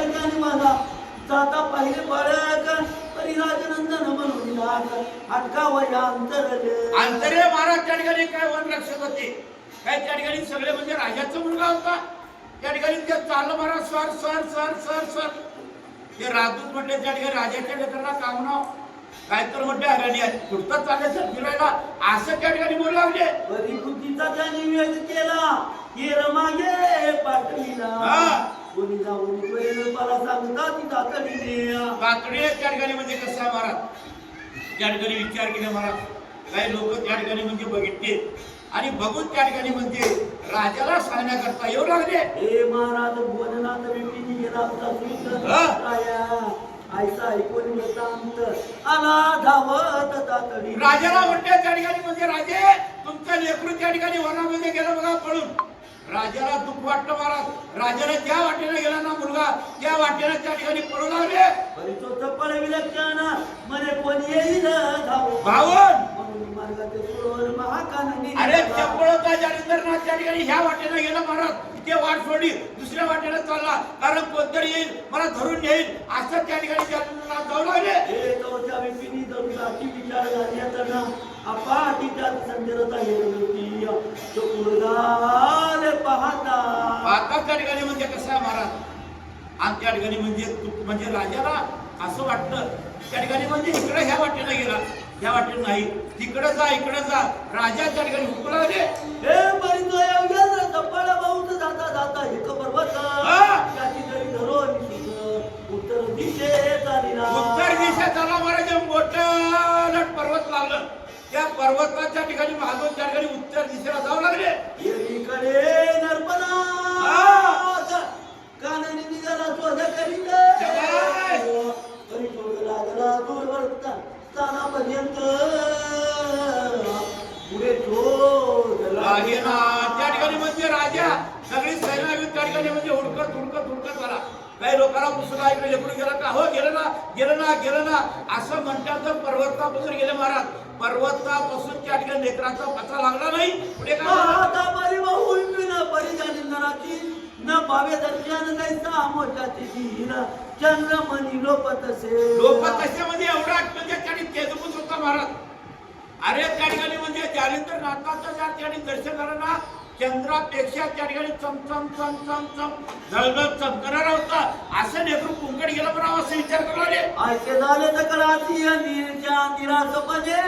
ठिकाणी मला जाता पाहिले बाळक. परिराजनंदन म्हणून लाग. अटका वया अंतरले अंतरे महाराज त्या ठिकाणी काय वन रक्षक होते? काय त्या ठिकाणी सगळे म्हणजे राजाचा मुलगा होता? त्या ठिकाणी ते चाललं महाराज स्वर स्वर स्वर स्वर स्वर. ते राजदूत म्हटले त्या ठिकाणी राजाच्या लेकरांना काम नाव. काय तर म्हटले अरणी कुठं चालले सर फिरायला? असं त्या ठिकाणी बोलू लागले. परिकृतीचा त्याने वेध केला. रमागे पाठविला. कोणी जाऊन मला त्या ठिकाणी म्हणजे कसं महाराज? त्या ठिकाणी विचार केले महाराज. काही लोक त्या ठिकाणी म्हणजे बघितले. आणि बघून त्या ठिकाणी म्हणजे राजाला सांगण्याकरता येऊ लागले. हे महाराज बोलनाथ व्यक्तीने गेला होता सूत्र. राया ऐसा ऐकून वृत्तांत. आला धावत तातडी राजाला म्हटले त्या ठिकाणी म्हणजे राजे तुमचं लेकरू त्या ठिकाणी वनामध्ये गेलं बघा पळून. राजाला दुःख वाटलं महाराज. राजाला ज्या वाटेला गेला ना मुलगा त्या वाटेला त्या ठिकाणी पळू लागले परिचो चपळ विलक्षण मने कोणी येईल धाव भावन म्हणून मार्गाचे सोडून महाकाननी अरे चपळता जालिंदरनाथ त्या ठिकाणी ह्या वाटेला गेला महाराज. ते वाट सोडली. दुसऱ्या वाटेला चालला. कारण कोणतरी येईल मला धरून येईल असं त्या ठिकाणी जालिंदरनाथ जाऊ लागले. हे तवच्या व्यक्तीने दरुणाची विचार झाल्याचा ना अपाटीच्या संजरता तो पाहता आता त्या ठिकाणी म्हणजे कसं आहे महाराज? आणि त्या ठिकाणी म्हणजे म्हणजे राजाला असं वाटलं त्या ठिकाणी म्हणजे इकडे ह्या वाटेला गेला. ह्या वाटेला नाही. तिकडे जा इकडे जा. राजा त्या ठिकाणी हुकू लागले हे परिचो एवढ्या चपळ बहुत जाता जाता एक पर्वत. त्याची धरून उत्तर दिशेत उत्तर दिशेत आला महाराज मोठं लट पर्वत लागलं त्या पर्वताच्या ठिकाणी महादेव त्या ठिकाणी उत्तर दिशेला जाऊ लागले. एकीकडे पुस्तक ऐकलं लेकरून गेलं का? हो गेलं ना गेलं ना गेलं ना. असं म्हणतात तर पर्वतापासून गेले महाराज. पर्वतापासून त्या ठिकाणी लेकराचा पत्ता लागला नाही. पुढे काय न पावे दर्शन एवढा म्हणजे त्याने तेजपूत होता महाराज. अरे त्या ठिकाणी म्हणजे जालिंदर नाथाचं त्या ठिकाणी दर्शन झालं ना. चंद्रापेक्षा त्या ठिकाणी चम चम चम चम. झळझळ चमकणारा होता. असं लेकरू कुंकड गेलं पण असं विचार करू लागले. ऐके झाले सकळाची नीरच्या निरास पजे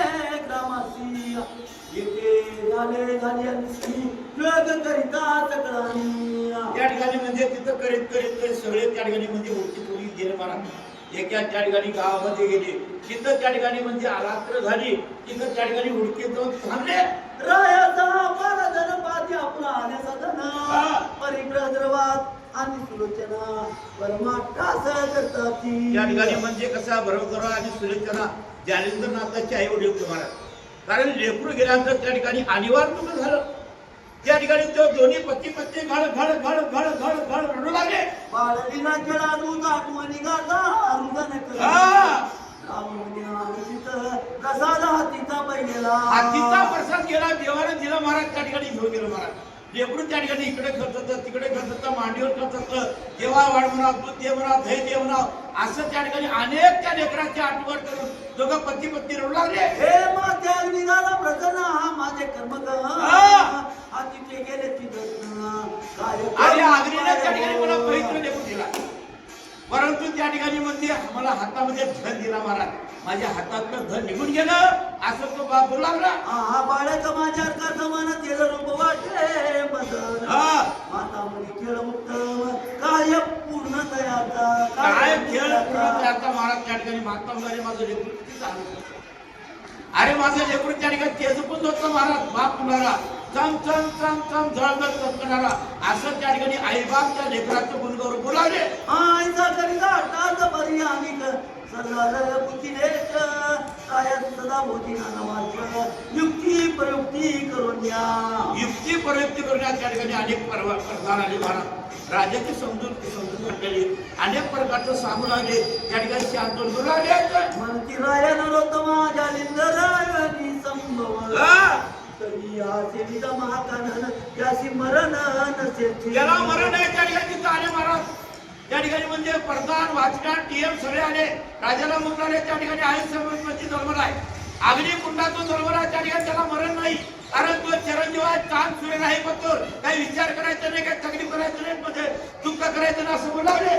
ग्रामासी येथे झाले झाले अनुसी योग करिता सकळानी त्या ठिकाणी म्हणजे तिथं करीत करीत करीत सगळे त्या ठिकाणी म्हणजे ओळखी पोळी गेले महाराज एका त्या ठिकाणी गावामध्ये गेले. तिथं त्या ठिकाणी म्हणजे रात्र झाली. तिथं त्या ठिकाणी उडके जाऊन थांबले. रायाचा पाती आपला आले सदन हा. परिग्रहद्रवात आणि सुलोचना. परमाठास करतात ठिकाणी म्हणजे कसा बरोबर आणि सुरेशना जालिंद्रनाथाचे आई वडील होते महाराज. कारण लेकरू गेल्यानंतर त्या ठिकाणी अनिवार्य दुःख झालं. त्या ठिकाणी तो दोन्ही पती पत्नी घड घड घड घड घड घड रडू लागले. बाळलीला खेळा दूध आठवणी गाता हा. प्रसाद हातीचा पहिलेला. हातीचा प्रसाद गेला देवाने दिला महाराज त्या ठिकाणी घेऊन गेलो महाराज. लेकरू त्या ठिकाणी इकडे खर्च होतं तिकडे खर्च होतं मांडीवर खर्च होतं. देवा वाढ म्हणा दूध दे म्हणा दही दे म्हणा असं त्या ठिकाणी अनेक त्या लेकरांची आठवण करून दोघं पती पत्नी रडू लागले. हे माझे अग्निदाला प्रसन्न हा माझे कर्म हा. हातीचे गेले तिथं. आणि आग्रीने त्या ठिकाणी मला पवित्र दिला. परंतु त्या ठिकाणी म्हणजे मला हातामध्ये धन दिला महाराज माझ्या हातातलं धन निघून गेलं असं तो बाप बोलू लागला हा बाळक माझ्या का समान तेल रूप वाटे मदन हा. माता मुली खेळ मुक्त काय पूर्ण तयाचा काय खेळ पूर्ण आता महाराज त्या ठिकाणी महात्मा मुलाने माझं लेकरू किती होतं. अरे माझं लेकरू त्या ठिकाणी तेजपूत होतं महाराज बाप मुलाला चम चम चम चम झळझळ चमकणारा असं त्या ठिकाणी आईबाप त्या लेकराचं गुणगौरव बोलावले. आईचा करिता टाच बरी आणि सरदार सदा युक्ती प्रयुक्ती करून या युक्ती प्रयुक्ती करण्यात त्या ठिकाणी अनेक प्रधान आले. महाराज राजाची समजून समजून म्हटलेली. अनेक प्रकारचं सांगू लागले. त्या ठिकाणी शांत बोलू लागले म्हणती राया नरोत्तमा जालिंदरायनी संभव. तरी या सेविता महाकानन यासी मरण नसेल त्याला मरण आहे त्या ठिकाणी तिथं आले महाराज. त्या ठिकाणी म्हणजे प्रधान वाचकान टीएम सगळे आले. राजाला म्हणणारे त्या ठिकाणी आहे समजची जन्मला आहे. अग्नी कुंडातून आहे त्या ठिकाणी त्याला मरण नाही. कारण तो चिरंजीव आहे चांद सूर्य नाही पत्तोर काही विचार करायचा नाही काही तकलीफ करायचं नाही म्हणजे दुःख करायचं नाही असं बोलावले.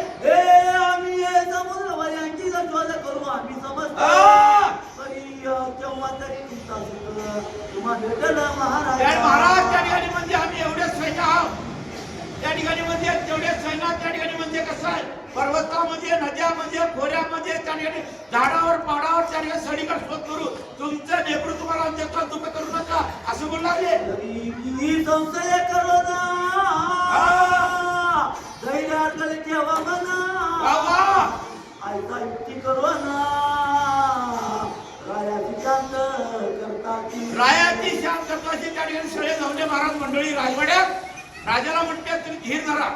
ಸಂಸ್ಥೆಯ ಕರೋದ ಗೈರಾರ್ಗಲಿ ಕೇವನ ಆಯ್ತಾ ಯುಕ್ತಿ ಕರೋನ रायाची शांत करतात रायाची शांत करताची त्या ठिकाणी सगळे नवले महाराज मंडळी राजवाड्यात. राजाला म्हणतात तुम्ही धीर धरा.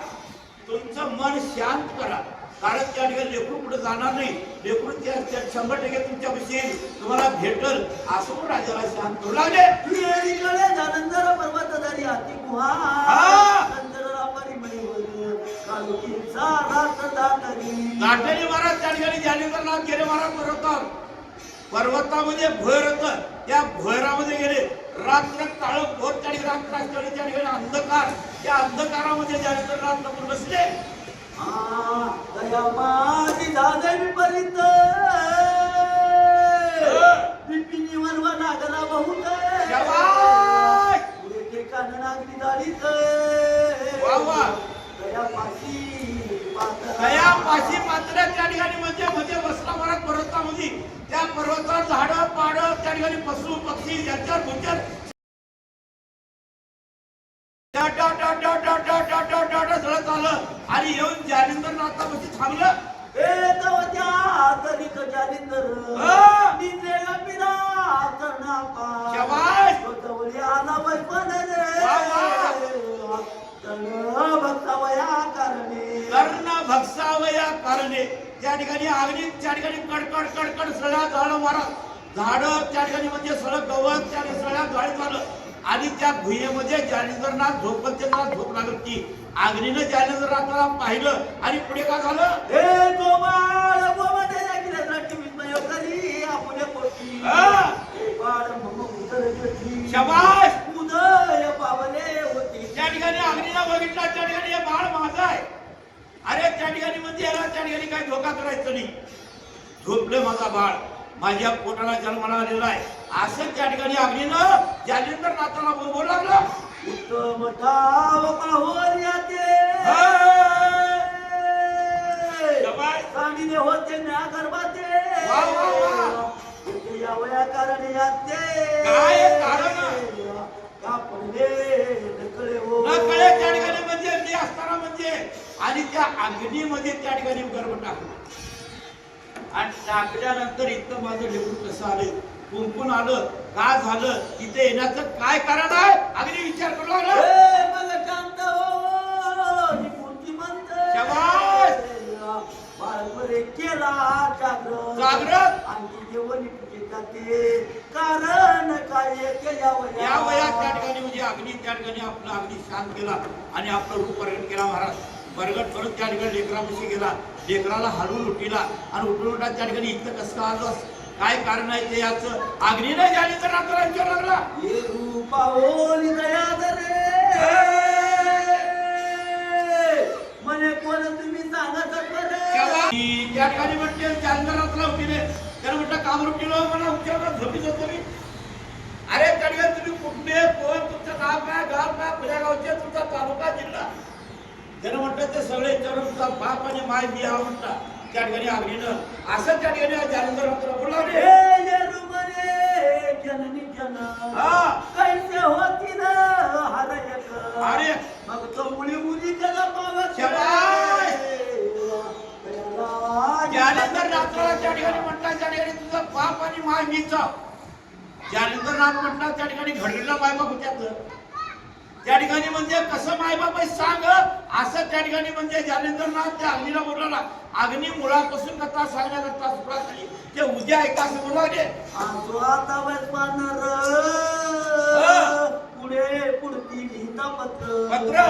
तुमचं मन शांत करा. कारण त्या ठिकाणी लेकरू पुढे जाणार नाही. लेकरू त्या- शंभर टक्के तुमच्या येईल. तुम्हाला भेटल. असं पण राजाला शांत करू लागले. पर्वतधारी गुहा गाठणी महाराज त्या ठिकाणी जानेकरनाथ गेले महाराज पर्वतावर पर्वतामध्ये भोर होत. त्या भोयरामध्ये गेले. रात्र काळ भोर त्या ठिकाणी रात्र त्या ठिकाणी अंधकार. त्या अंधकारामध्ये जानेकरनाथ लपून बसले. दया माझी त्या ठिकाणी मध्ये मध्ये बसला परत पर्वतामध्ये. त्या पर्वतावर झाडं पाडं त्या ठिकाणी पशु पक्षी यांच्यावर भुंचर आलं आणि येऊन जालिंदर नाता बशी थांबलं. ए तवत्या तरीक तर निंदेला पिरा करणा पा. शबाश तवले आला वय पण रे भक्तावया करणे. कर्ण भक्सावया करणे. त्या ठिकाणी अगदी त्या ठिकाणी कडकड कडकड सळा झाडं मारा. झाडं त्या ठिकाणी म्हणजे सळं गवत त्या सळ्या झाड झालं. आणि त्या भुयेमध्ये जालिंदरनाथ झोपत त्यांना झोप लागत ती अग्नीनं जालिंदरनाथाला पाहिलं आणि पुढे काय झालं? हे गोपाळ गोमाते जागिले द्रष्टी विस्मय करी आपले पोटी. गोपाळ मम उदर गती शाबास. उदय पावले होती. त्या ठिकाणी अग्नीनं बघितलं त्या ठिकाणी हे बाळ माझं आहे. अरे त्या ठिकाणी म्हणजे याला त्या ठिकाणी काही धोका करायचं नाही. झोपले माझा बाळ. माझ्या पोटाला जन्माला आलेला आहे. असं त्या ठिकाणी अग्नीनं जालिंदर नाथाला बोलू लागलं. उत्तम ठाव पाहोर याते शाबास. सांगिले होते म्या गर्भाते यावया कारण याते काय कारण? का पडले नकळे हो. न कळे त्या ठिकाणी म्हणजे मी असताना म्हणजे. आणि त्या अग्नीमध्ये त्या ठिकाणी गर्भ टाकला. आणि टाकल्यानंतर इथं माझं लेकरू कसं आलं कुंकून आलं का झालं इथे येण्याचं काय कारण आहे? अग्नी विचार करू हो, जागृत. आणखी जेवण तुझे जाते. कारण काय या वयात. त्या ठिकाणी म्हणजे अग्नी त्या ठिकाणी आपला अग्नी शांत केला आणि आपलं रूप प्रगट केला महाराज. प्रगट करत त्या ठिकाणी लेकरापाशी गेला. लेकराला हलवून उठिला आणि उठून उठा त्या ठिकाणी इथं कसं आलो? काय कारण आहे ते याचं? अग्नीनं ज्याने तर रात्र. विचार लागला ये रूपा ओली दया कोण तुम्ही सांगत ती त्या उठिले त्याला म्हटलं काम उठिलो मला उच्चार झोपीत होतो मी. अरे ठिकाणी तुम्ही कुठले? कोण? तुमचं नाव काय? गाव काय? पुण्या गावचे तुमचा तालुका जिल्हा? त्यानं म्हटलं ते सगळे विचारून तुझा बाप आणि माय मी हा म्हटला त्या ठिकाणी आग्रीनं असं त्या ठिकाणी जानेंद्र बोलावले जननी जना कैसे होती ना हर एक? अरे. मग तो मुली मुली त्याला ज्ञानेंद्र नाथाला त्या ठिकाणी म्हटला त्या ठिकाणी तुझं पाप आणि माय मीचा ज्ञानेंद्र नाथ म्हटला त्या ठिकाणी घडलेला बायबाप होत्या त्या ठिकाणी म्हणजे कसं मायबाप सांग. असं त्या ठिकाणी म्हणजे जालिंदरनाथ त्या अग्नीला बोलला अग्नी मुळापासून कथा सांगण्याकरता सुरुवात झाली ते उद्या ऐका असं वैस्पानर हा. पुढे पुढती लिहिता पत्र. पत्र.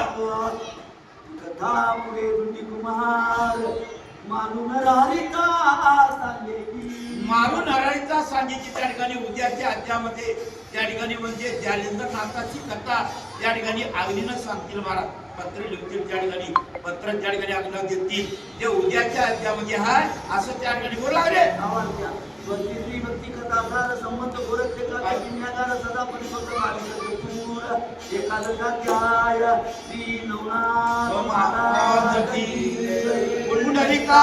कथा पुढे कुमार. मानून राहिता सांगे की मारून हराळीचा सांगीची त्या ठिकाणी उद्याच्या अध्यामध्ये त्या ठिकाणी म्हणजे जालिंदर नाथाची कथा त्या ठिकाणी अग्नीनं सांगतील महाराज पत्र लिखतील त्या ठिकाणी पत्र त्या ठिकाणी अग्न देतील. ते उद्याच्या अध्यामध्ये हाय असं त्या ठिकाणी बोला रे संबंध सदा महाराज. पुंडलिका